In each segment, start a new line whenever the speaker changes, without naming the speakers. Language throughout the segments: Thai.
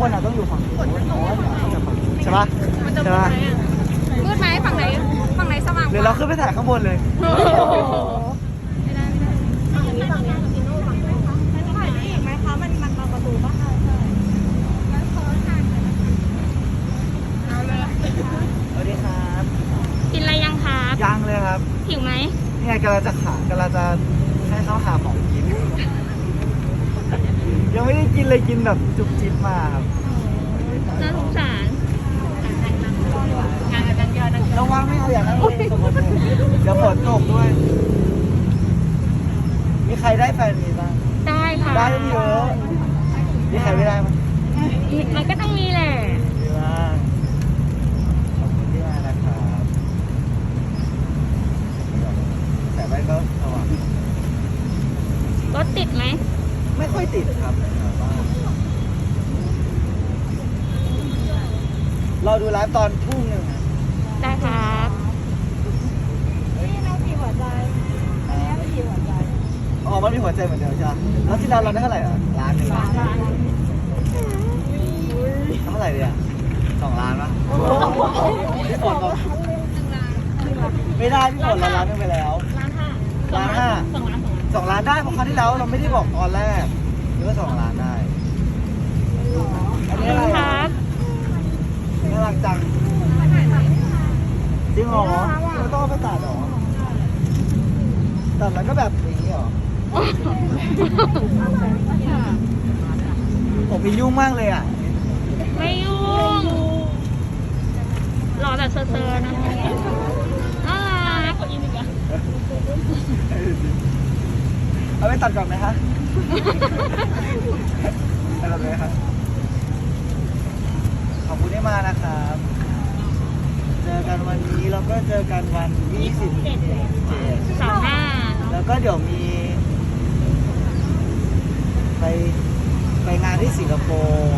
คนอะต้องอยู่ฝั่งนู้นเพราะว่าเขาจะฝั่งนู้นใช่ปะ
มันจะ
ใช่
มืด
ปะ
ไหมอะมืดไหมฝั่งไหน ฝั่งไหนสว่างก
หรือ
ว่า
เราขึ้นไปถ่ายข้างบนเลย
โอ้โหไม่ได้ไม่ได้ฝั่งนี้ฝั่งนี้ฝั่งนี้ฝั่งนี้ค่ะถ่ายได้อีกไหมคะมันมันมาประตูป่ะใช่ใช่งั้นขอถ่ายหน่อยนะคะเอาเลย
สวัสดีครับ
กินอะไรยังครับ
ยังเลยครับ
หิวไหม
เนี่ยกำลังจะขากำลังจะให้เขาหาของกิน ยังไม่ได้กินเลยกินแบบจุบจิบมาครับ
น่าสงสารงานกันยอด
ระวังไม่เอาอย่างนั้นเลยเดี๋ยวฝนตกด้วย มีใครได้แฟนมีบ้าง
ได้ค่ะ
ได้เยอะมีใครไม่ได้มั้ย
มันก็ต้องมีแหละ
มีบ้างขอบคุณที่มานะครับแต่ไปก็ระวัง
รถติดไหม
ไม่ค่อยติดค รับเราดูไลฟ์ตอนทุ่มหนึ่งอะ
ได้ครับ
อ๋อมันมีหัวใจเหมือนเดิมใช่ไหมแล้วที่เราเราได้เท่าไหร่อะล้านหนึ่งเท่าไหร่เนี่ยสองล้านปะพี่ฝนบอกไม่ได้พี่ฝนเราล้านหนึงไปแล้ว
ร้านห้า
ล้านห้า
สองล้านสองล้าน
สองล้านได้เพราะครั้งที่แล้วเราไม่ได้บอกตอนแรกหรือว่าสองล้านได้ อันนี้อะไร
ค
อะ
รับ
น่ารักจังจริงเหรอไม่ต้องเอาไปตัดเหรอตัดแล้วก็แบบอย่างนี้เหรอผมมียุ่งมากเลยอะ
ไม่ยุ่งรอแต่เซอร์ๆนะน่ารัก
เอาไปตัดก่อนไหมคะไปตัดเลยครับ ขอบคุณที่มานะครับ เจอกันวันนี้แล้วก็เจอกันวัน27
เสาร์หน้า
แล้วก็เดี๋ยวมี ไปไปงานที่สิงคโปร์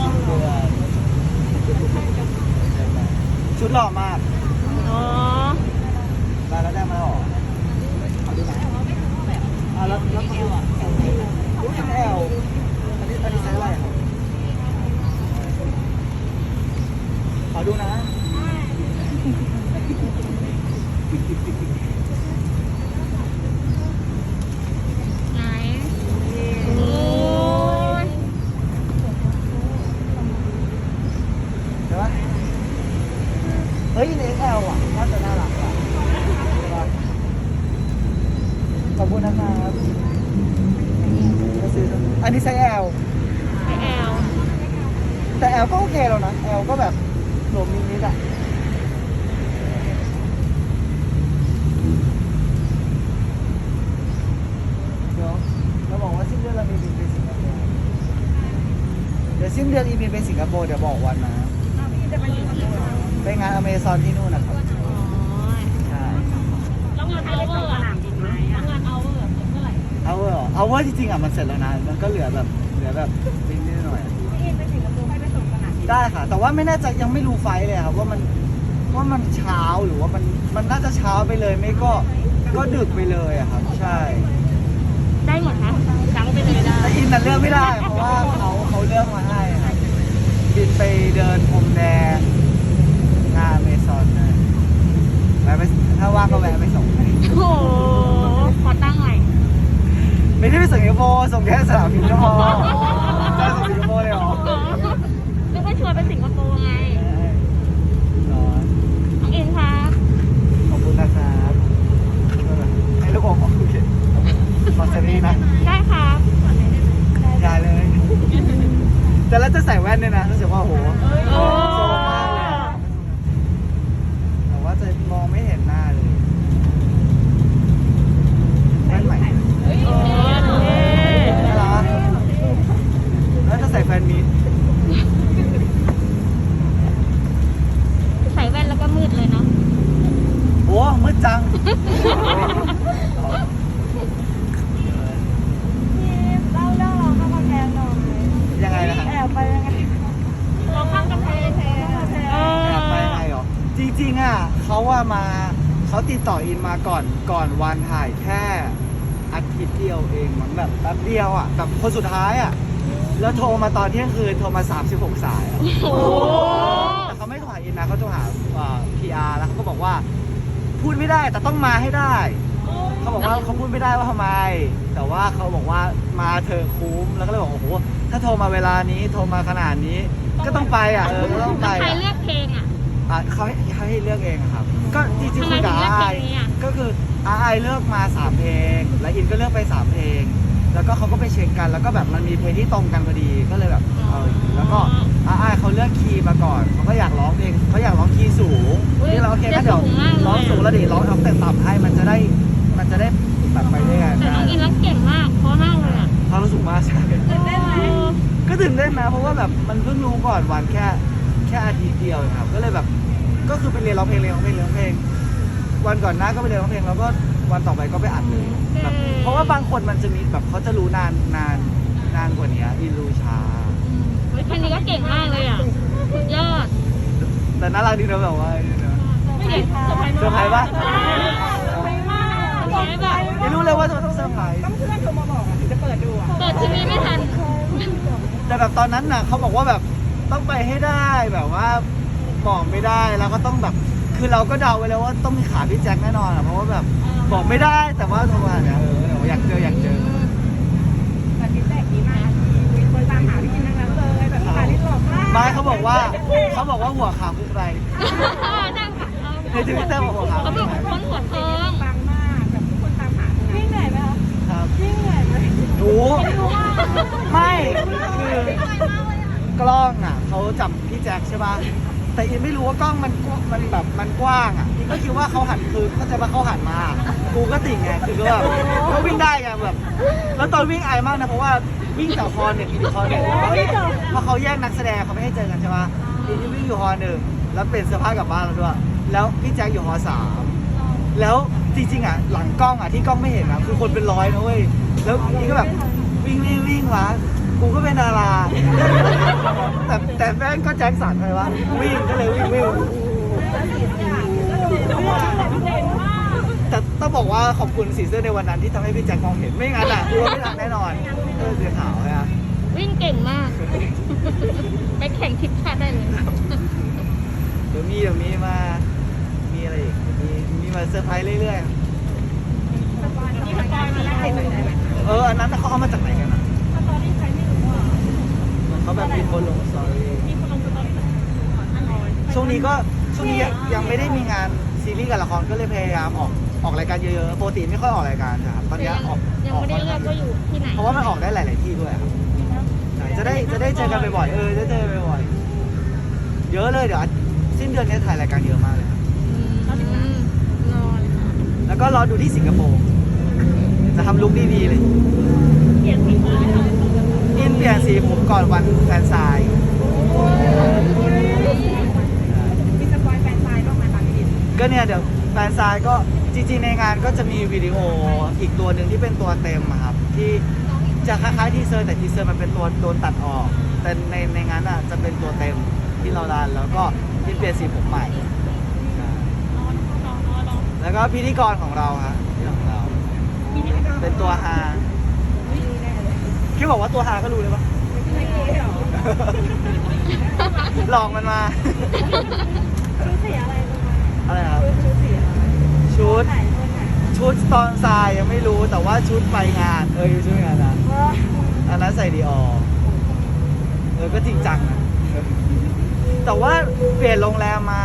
สิ้นเดือนชุดหล่อมาก
อ๋อ
มาแล้วได้มาหรอเอาดูไหนอะแล้วแล้วเขาอะแอลรู้เป็นแอลอันนี้อันนี้ไซส์อะไรครับขอ ดูนะ
ไหนโอ้ย
เห็นปะเฮ้ยในแอลอะน่าจะน่ารักอะใช่ปะขอบคุณนะครับมาซื้ออันนี้ไซส์แอล
ไปแอล
แต่แอลก็โอเคแล้วนะแอลก็แบบห ลมนิดๆอะเดี๋ยวเราบอกว่าสิ้นเดือนเรามีบินไปสิงคโปร์เดี๋ยวสิ้นเดือนอีบินไปสิงคโปร์เดี๋ยวบอกวันนะไปงานอเมซอนที่นู่นนะครับใช่
แล้วงานเอาเวอร์อะงานเอาเวอร์เมื่อไหร่
เอาเวอร์เอาเวอร์จริงๆอะมันเสร็จแล้วนะมันก็เหลือแบบเหลือแบบ ได้ค่ะ แต่ว่าไม่แน่ใจยังไม่รู้ไฟล์เลยครับว่ามันว่ามันเช้าหรือว่ามันมันน่าจะเช้าไปเลยไม่ก็ก็ดึกไปเลยอะครับ ใช่
ได้หมดคะจังไปเลยได้
แต่อินน่ะเลือกไม่ได้ เพราะว่าเขาเขาเลือกมาให้ครับบินไปเดินพรมแดงงานเมซอนนะแวะไปถ้าว่างก็แวะไปส่งให้
โอ้โหขอตั้งใหม่
ไม่ได้ไปสิงคโปร์ส่งแค่สนามบินก็พอใช่ส่งสิงคโปร์เลยเหรอ
อ๋อก็ ไปชวนไปสิงคโปร์ไง
ร้อน
น้องอินครับ
ขอบคุณนะครับให้ลูกอมโอเคขอเซรี่นะ
ได้ครับ
ยายเลย แต่แล้วจะใส่แว่นด้วยนะรู้สึกว่าโห
โอ้
โซมมากเลยอะแต่ว่าจะมองไม่เห็นหน้าเลยแว่นใหม่
โอ้เท่
น่ารักแล้วจะใส่แฟนมีต
ใส่แว่นแล้วก็มืดเลยเนาะ
โอ้มืดจัง
เล่าเรื่องเราข้ามกำแพงหน่อย
ยังไงนะฮะ
แอ บไปยังไง
เราข้ามกำแพงเอ
แอบไปยังไง
อ
หรอจริงๆอะเขาว่ามาเขาติดต่ออินมาก่อนก่อนวันถ่ายแค่อาทิตย์เดียวเองเหมือนแบบแป๊บเดียวอะแบบคนสุดท้ายอะแล้วโทรมาตอนเที่ยงคืนโทรมา 36 สายอะ
โอ้โห
แต่เขาไม่โทรหาอินนะเขาโทรหาพีอาร์แล้วเขาก็บอกว่า พูดไม่ได้แต่ต้องมาให้ได้ เขาบอกว่าเขาพูดไม่ได้ว่าทำไม แต่ว่าเขาบอกว่ามาเธอะคุ้มแล้วก็เลยบอกโอ้โหถ้าโทรมาเวลานี้โทรมาขนาดนี้ ก็ต้องไปอะเออก็ต้องไป
ใคร
อะ
เลือกเพลงอะ
อะเขาให้เขาให้เลือกเองอะครับ ก็จริงๆคุยกับ
ทำไมถึงเลือก
ไอ
เพลงนี้อะ
ก็คือไอเลือกมาสามเพลง และอินก็เลือกไปสามเพลง แล้วก็เขาก็ไปเช็คกัน แล้วก็แบบมันมีเพลงที่ตรงกันพอดีก็เลยแบบเออแล้วก็ไอเขาเลือกคีย์มาก่อนเขาก็อยากร้องเพลงเขาอยากร้องคีย์สูงนี่เราโอเคก็เดี๋ยวร้องสูงแล้วเดี๋ยวร้องเอาแต่ต่ำให้มันจะได้มัน จะได้แบบไปได้ไง
แต่น้องอินร้องเก่งมากเพราะมากเลยอะ
เขารู้สึกมากใช่
ตื่นเต้นไหม
ก็ตื่นเต้นนะเพราะว่าแบบมันเพิ่งรู้ก่อนวันแค่แค่อาทิตย์เดียวเองครับ ก็เลยแบบก็คือไปเรียนร้องเพลงเรียนร้องเพลงเรียนร้องเพลง วันก่อนหน้าก็ไปเรียนร้องเพลงแล้วก็วันต่อไปก็ไปอัดเลยแบบเพราะว่าบางคนมันจะมีแบบเขาจะรู้นานนานนานกว่านี้อินรู้ช้า
อืมเฮ้ยเพลงนี้ก็เก่งมากเลยอะสุดยอด
แต่น่ารักดีนะแบบว่าเนี่ยนะ
ไม่เห็น
เซอร์ไพรส์ปะ
เซอร์ไพรส์มากเซอร์ ไพรส์แบบ
ไม่รู้เลยว่าจะต้องเซอร์ไพรส์
ต้องเพื่อนโทรมาบอกอะถึงจะเปิดดูอะ
เปิดทีวีไม่ทัน
แต่แบบตอนนั้นน่ะเขาบอกว่าแบบต้องไปให้ได้แบบว่าบอกไม่ได้แล้วก็ต้องแบบ คือเราก็เดาไว้แล้วว่าต้องมีขาพี่แจ็คแน่นอนอะเพราะว่าแบบบอกไม่ได้แต่ว่าโทรมาเนี่ยเอออยากเจออยากเจอ
แต่ฟีดแบ็กดีมากมีคนตามหาพี่กินทั้งนั้นเลยแบบขาที่หล่อมาก
ไม่เขาบอกว่าเขาบอกว่าหัวขาวคือใคร
นั่งค่ะ
ในทวิตเตอร์บอกหัวขาว
เขาบอกคนหัวทอ
รับ
วิ่งเหนื่อยไหม
หนูไม่ คือกล้องอะเขาจับพี่แจ็คใช่ป่ะ แต่อินไม่รู้ว่ากล้องมันกว้างมันแบบมันกว้างอะอินก็คิดว่าเขาหันคือเข้าใจว่าเขาหันมา กูก็ติ่งไง คือก็แบบก็วิ่งได้ไงแบบ แล้วตอนวิ่งอายมากนะเพราะว่าวิ่งจากฮอหนึ่งอีกฮอหนึ่งเพราะเขาแยกนักแสดงเขาไม่ให้เจอกันใช่ป่ะอินวิ่งอยู่ฮอหนึ่งแล้วเปลี่ยนเสื้อผ้ากลับบ้านแล้วด้วย แล้วพี่แจ็คอยู่ฮอสาม แล้วจริงๆอะหลังกล้องอะที่กล้องไม่เห็นอะคือคนเป็นร้อยนะเว้ยแล้วนี่ก็แบบวิ่งวิ่งวิ่งวะกูก็เป็นดาราแต่แต่แม่งก็แจ็คสันไงวะวิ่งก็เลยวิ่งวิ่งแต่ต้องบอกว่าขอบคุณสีเสื้อในวันนั้นที่ทำให้พี่แจ็คมองเห็นไม่งั้นอะกูว่าไม่ทันแน่นอนเออสีขาวเลยอะ
วิ่งเก่งมาก ไปแข่งทิปชาติได้เลย
เดี๋ยวมีเดี๋ยวมีมามีอะไรอีก มีมีมาเซอร์ไพรส์เรื่อยๆ
สปอยมาแล้วเห็นหน่อยได้ไหม
เออ อันนั้นเขาเอามาจากไหนกันอะ
สตอรี่ใครไม่รู้อะ
เหมือนเขาแบบมีคนลงสตอรี่
มีคนลงสตอรี่แบบอันน้อย
ช่วงนี้ก็ช่วงนี้ยังยังไม่ได้มีงานซีรีส์กับละครก็เลยพยายามออกออกรายการเยอะๆปกติไม่ค่อยออกรายการนะครับตอนนี้ออก
ยัง
ออก
ไม่ได้เลือกว่าอยู่ที่ไหน
เพราะว่ามันออกได้หลาย ๆที่ด้วยครับใช่จะได้จะได้เจอกันบ่อยๆเออจะเจอกันบ่อยๆเยอะเลยเดี๋ยวอาทิตย์สิ้นเดือนนี้ถ่ายรายการเยอะมากเลยครับ
อืมนอน
แล้วก็รอดูที่สิงคโปร์จะทำลุคดีๆเลย
เปลี่ยนสีผมไม่ทำให้คนจะ
อินเปลี่ยนสีผมก่อนวันแฟนซาย
มีสปอยแฟนชายบ้างไหมคะพี่กิน
ก็เนี่ยเดี๋ยวแฟนซายก็จริงๆในงานก็จะมีวิดีโออีกตัวหนึ่งที่เป็นตัวเต็มครับ ที่จะคล้ายๆทีเซอร์แต่ทีเซอร์มันเป็นตัวโดนตัดออก แต่ในในงานอะจะเป็นตัวเต็มที่เราดันแล้วก็ที่เปลี่ยนสีผมใหม่ แล้วก็พิธีกรของเราฮะพิธีกรของเรา เป็นตัวฮาคิดบอกว่าตัวฮาก็รู้เลยปะหลอกมันมา
ชุดสีอะไรมา
อะไรครับ
ชุดสีอะไร
ชุด ชุดตอนทรายยังไม่รู้แต่ว่าชุดไปงาน เออชุดงานนะอันนั้นใส่ดีออเออก็จริงจังนะแต่ว่าเปลี่ยนโรงแรมมา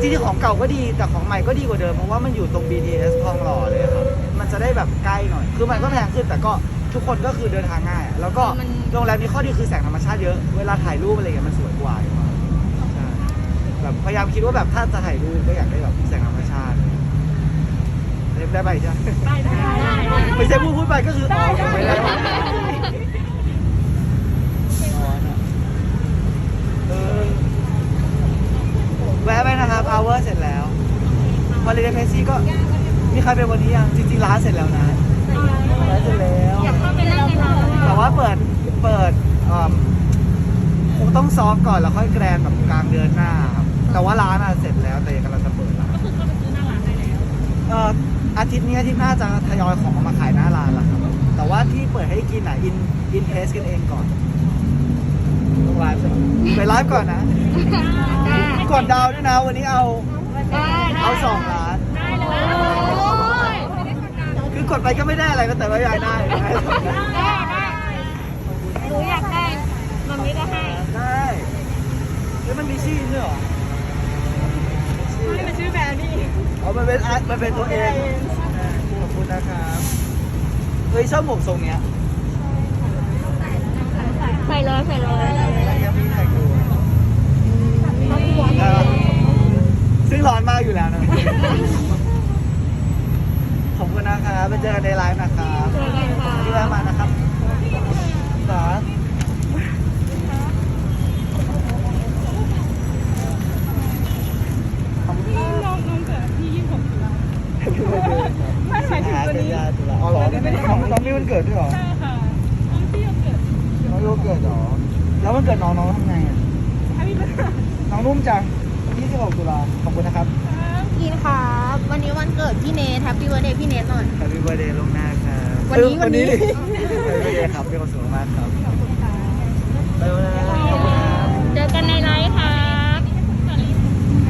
จริงๆของเก่าก็ดีแต่ของใหม่ก็ดีกว่าเดิมเพราะว่ามันอยู่ตรง BTS ทองหล่อเลยครับ มันจะได้แบบใกล้หน่อย คือมันก็แพงขึ้นแต่ก็ทุกคนก็คือเดินทางง่ายอะแล้วก็โรงแรมนี้ข้อดีคือแสงธรรมชาติเยอะ เวลาถ่ายรูปอะไรเงี้ยมันสวยกว่าอยู่แล้วใช่แบบพยายามคิดว่าแบบถ้าจะถ่ายรูปก็อยากได้แบบแสงธรรมชาติได้ไปใช่ไหม
ได้ได้ได้ได้
ไม่ใช่พูดพูดไปก็คืออ๋อผมไม่ได้ว่าอ๋อนะเออ แวะไปนะครับอเวอร์เสร็จแล้วพอเรียนเพซี่ก็มีใครไปวันนี้ยังจริงๆร้านเสร็จแล้วนะร้านเสร็จแล้ว
อยากเข้าไปนั่งในร้าน
แต่ว่าเปิดเปิดอืมคงต้องซ้อมก่อนแล้วค่อยแกรนแบบกลางเดือนหน้าครับแต่ว่าร้านอะเสร็จแล้วแต่ยังกำลังจะเปิดร้าน
ก็คือเข้าไปซื้อหน้าร้านได้แล้ว
เอ่ออาทิตย์นี้อาทิตย์หน้าจะทยอยของเอามาขายหน้าร้านแล้วครับแต่ว่าที่เปิดให้กินอะอินอินเทสกันเองก่อนต้องไลฟ์ใช่ไหมไปไลฟ์ก่อนนะ กดดาวด้วยนะวันนี้เอา
ได้
เอาสองล้าน
ได้เลย
คือกดไปก็ไม่ได้อะไรก็แต่ว่าอยากได้
ได้ได้หนูอยากได้มัมมี่ก็ให้
ได้แล้วมันมีชื่อด้วยเหรอ
ไม่เป็นชื่อแบรนด์นี่
อ๋อมันเป็นอาร์ตมันเป็นตัวเองขอบคุณนะครับเฮ้ยชอบหมวกทรงเนี้ย
ใส่เลยใส่เลย
แล้วยังมีถ่ายดูเออซึ่งร้อนมากอยู่แล้วนะ ขอบคุณนะครับไปเจอกันในไลฟ์นะครับ
เจอกันค่ะ
ที่แวะมานะครับสาขอบคุณครับ
น้องน้องเกิดที่ยี่สิบหกตุลา
ไม่หมายถึงตัวนี้อ๋อเหรอ น้องน้องนี่มันเกิดด้วยเหรอ
ใช่ค่ะน้องที่เกิด
น้องโยเกิดเหรอ แล้วมันเกิดน้องน้องทำไงอะ
ให้พี่เป็น
น้องนุ่มจัง26ตุลาขอบคุณนะครับ
กินครับ วันนี้วันเกิดพี่เนทแฮปปี้วันเดย์พี่เนทหน่อย
Happy birthday ล่วงหน้าครับ
วันนี้
เออ
วันนี้
Happy birthday ครับเป็นความสุขมากครับไปวันนี้ขอบคุณครับ
เจอกันในไลฟ์ครับ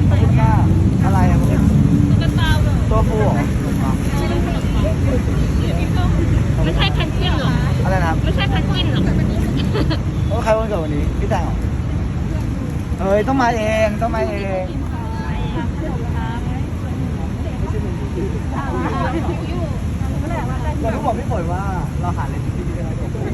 ขอบคุณค่ะอะไรอะมัน
ตุ๊กตาแบบ
ตัวฟูเหรอ
ไม่ใช่แพนกวินหรอก
อะไรนะครับ
ไม่ใช่แพนกวินหรอก
โอ้ใครวันเกิดวันนี้ พี่แตงเหรอ เอ้ยต้องมาเองต้องมาเองเราต้องบอกพี่ฝนว่าเราหาเลนส์ที่ดีได้ไหมไ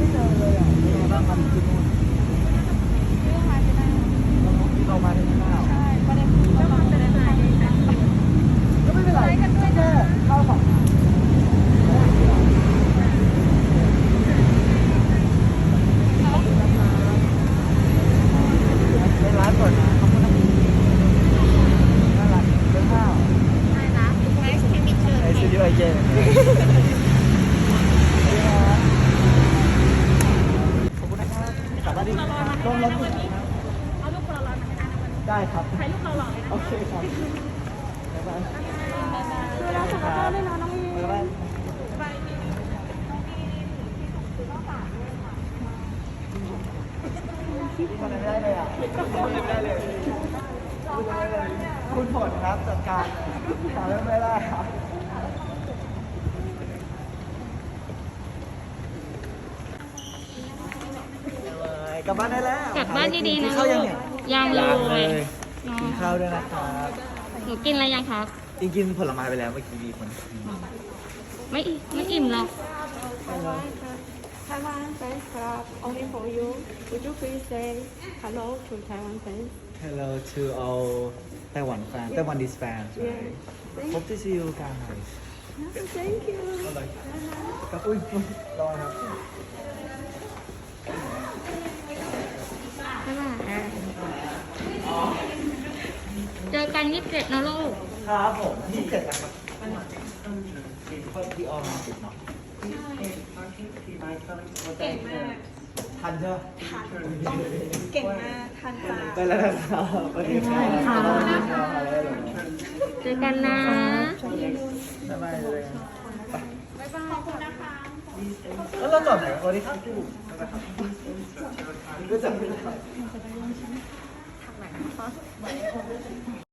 ม่เจอเลยอะไม่รู้ว่ามันคือนู่นเรามาที่หน้า
ใช่ประเด็นคือต้องจะได้ไหน
ก็ไม่เป็นไรแค่เข้าฝั่งในร้านก่อนนะขอบคุณนะน่ารักเป็นข้าว
อะไรนะไลฟ์แค่มิเช อร์
ในสตูดิโอไอเจขอบคุณนะครับกลับบ้านดีลงรถอยู่นะครับ
เอาลูกคนละร้อยมาให้นวันนี้
ได้ครับ
ถ่ายรูปเราหล่อเลยนะ
โอเคครับบ๊ายบาย
ดูแลสุขภาพด้วยนะน้องอี
บ๊ายบาย
ไป
ทำอะไรไม่ได้เลยอะทำอะไม่ได้เลยคุณผลครับจัดการทำอะไรไม่ได้ครับ กลับบ้านได้แล้ว
กลับบ้านดีๆ
กิ
นะ
ข้าวยังเนี่ย
ยังเล
ยังเลย
ย
กินข้าวด้วยนะครับ
หนูกินอะไรยังครับ
จริงกินผลไม้ไปแล้วเมื่อกี้มีคน
ไม่ไม่อิ่มหรอก
Taiwan fans club only for you. Would you please say hello to Taiwan fans?
Hello to all Taiwan fans Taiwanese fans right Hope to see you guys
Thank you.
กับอุ้ยรอครับ
บ๊ายบายเจอ กันยี่สิบเจ็ดนะลูก
ครับผมที่เจ็ดนะครับกินข้าวที่ออมมาติดเนาะเก่งมากทันใช่ไหม
เก่งมากทันตา
ไปแล้วนะครับสวัสดีครับ
เจอกันนะ
บ๊ายบายเลยบ๊ายบายขอบคุณนะคะแล้วเราจอดไหนสวัสดีครับพี่ก็จำไม่ได้